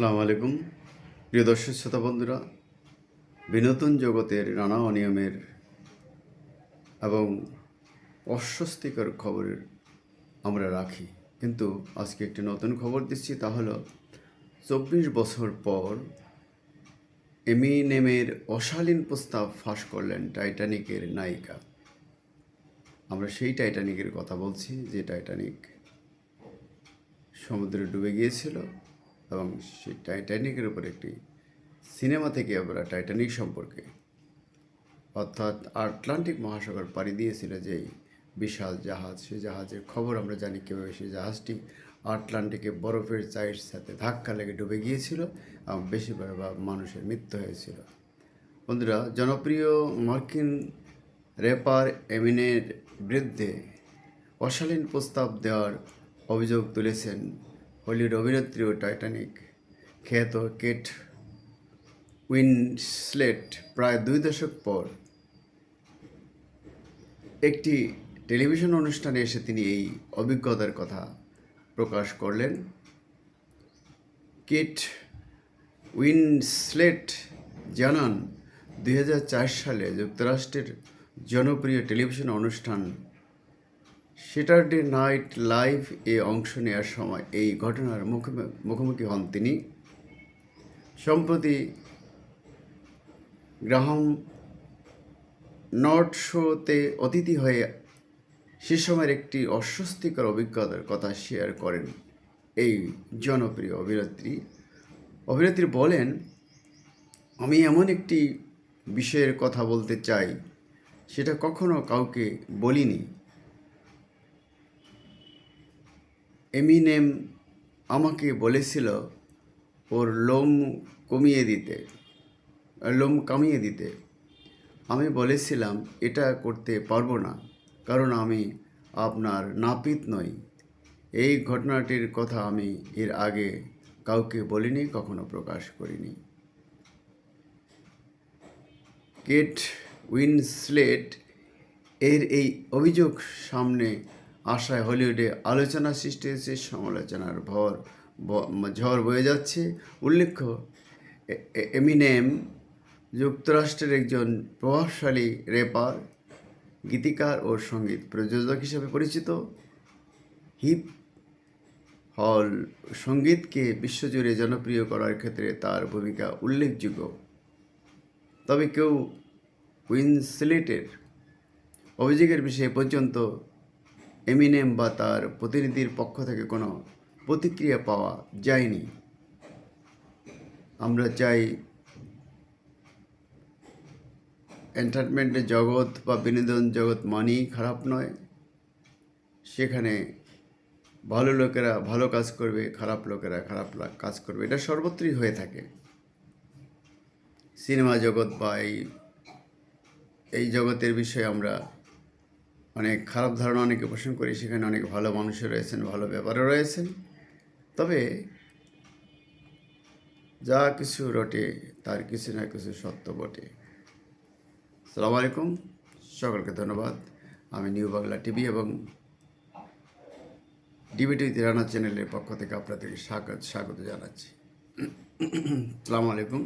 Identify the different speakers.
Speaker 1: আসসালামু আলাইকুম। প্রিয় দর্শক শ্রোতা বন্ধুরা, বিনোদন জগতের নানা অনিয়মের এবং অস্বস্তিকর খবরের আমরা রাখি। কিন্তু আজকে একটি নতুন খবর দিচ্ছি, তা হলো চব্বিশ বছর পর এমিনেমের অশালীন প্রস্তাব ফাঁস করলেন টাইটানিকের নায়িকা। আমরা সেই টাইটানিকের কথা বলছি, যে টাইটানিক সমুদ্রে ডুবে গিয়েছিল। এবং সেই টাইটানিকের উপর একটি সিনেমা থেকে আমরা টাইটানিক সম্পর্কে, অর্থাৎ আটলান্টিক মহাসাগর পাড়ি দিয়েছিল যেই বিশাল জাহাজ, সে জাহাজের খবর আমরা জানি কীভাবে সেই জাহাজটি আটলান্টিকে বরফের চায়ের সাথে ধাক্কা লেগে ডুবে গিয়েছিল এবং বেশিরভাগ মানুষের মৃত্যু হয়েছিল। বন্ধুরা, জনপ্রিয় মার্কিন রেপার এমিনের বিরুদ্ধে অশালীন প্রস্তাব দেওয়ার অভিযোগ তুলেছেন হলিউড অভিনেত্রী ও টাইটানিক খ্যাত কেট উইনস্লেট প্রায় দুই দশক পর একটি টেলিভিশন অনুষ্ঠানে এসে তিনি এই অভিজ্ঞতার কথা প্রকাশ করলেন। কেট উইনস্লেট জানান দু হাজার চার সালে যুক্তরাষ্ট্রের জনপ্রিয় টেলিভিশন অনুষ্ঠান স্যাটারডে নাইট লাইভ এ অংশ নেওয়ার সময় এই ঘটনার মুখোমুখি মুখোমুখি হন তিনি। সম্প্রতি গ্রাহাম নর্থ শোতে অতিথি হয়ে সে সময়ের একটি অস্বস্তিকর অভিজ্ঞতার কথা শেয়ার করেন এই জনপ্রিয় অভিনেত্রী। অভিনেত্রী বলেন, আমি এমন একটি বিষয়ের কথা বলতে চাই, সেটা কখনো কাউকে বলিনি। এমিনেম আমাকে বলেছিল ওর লোম কমিয়ে দিতে, লোম কামিয়ে দিতে। আমি বলেছিলাম, এটা করতে পারব না, কারণ আমি আপনার নাপিত নই। এই ঘটনাটির কথা আমি এর আগে কাউকে বলিনি, কখনো প্রকাশ করিনি। কেট উইনস্লেট এর এই অভিযোগ সামনে আসায় হলিউডে আলোচনা সৃষ্টি হয়েছে, সমালোচনার ভর ঝড় বয়ে যাচ্ছে। উল্লেখ্য এমিনেম যুক্তরাষ্ট্রের একজন প্রভাবশালী রেপার, গীতিকার ও সংগীত প্রযোজক হিসেবে পরিচিত। হিপ হল সঙ্গীতকে বিশ্বজুড়ে জনপ্রিয় করার ক্ষেত্রে তার ভূমিকা উল্লেখযোগ্য। তবে কেউ উইনসলেটের অভিযোগের বিষয়ে পর্যন্ত এমিনেম বা তার প্রতিনিধির পক্ষ থেকে কোনো প্রতিক্রিয়া পাওয়া যায়নি। আমরা চাই এন্টারটেনমেন্টের জগৎ বা বিনোদন জগৎ মানেই খারাপ নয়। সেখানে ভালো লোকেরা ভালো কাজ করবে, খারাপ লোকেরা খারাপ কাজ করবে, এটা সর্বত্রই হয়ে থাকে। সিনেমা জগৎ বা এই এই জগতের বিষয়ে আমরা অনেক খারাপ ধারণা অনেকে পোষণ করি, সেখানে অনেক ভালো মানুষও রয়েছেন, ভালো ব্যাপারও রয়েছেন। তবে যা কিছু রটে, তার কিছু না কিছু সত্য বটে। সালাম আলাইকুম, সকলকে ধন্যবাদ। আমি নিউ বাংলা টিভি এবং ডিবিটি রানা চ্যানেলের পক্ষ থেকে আপনাদেরকে স্বাগত স্বাগত জানাচ্ছি। সালাম আলাইকুম।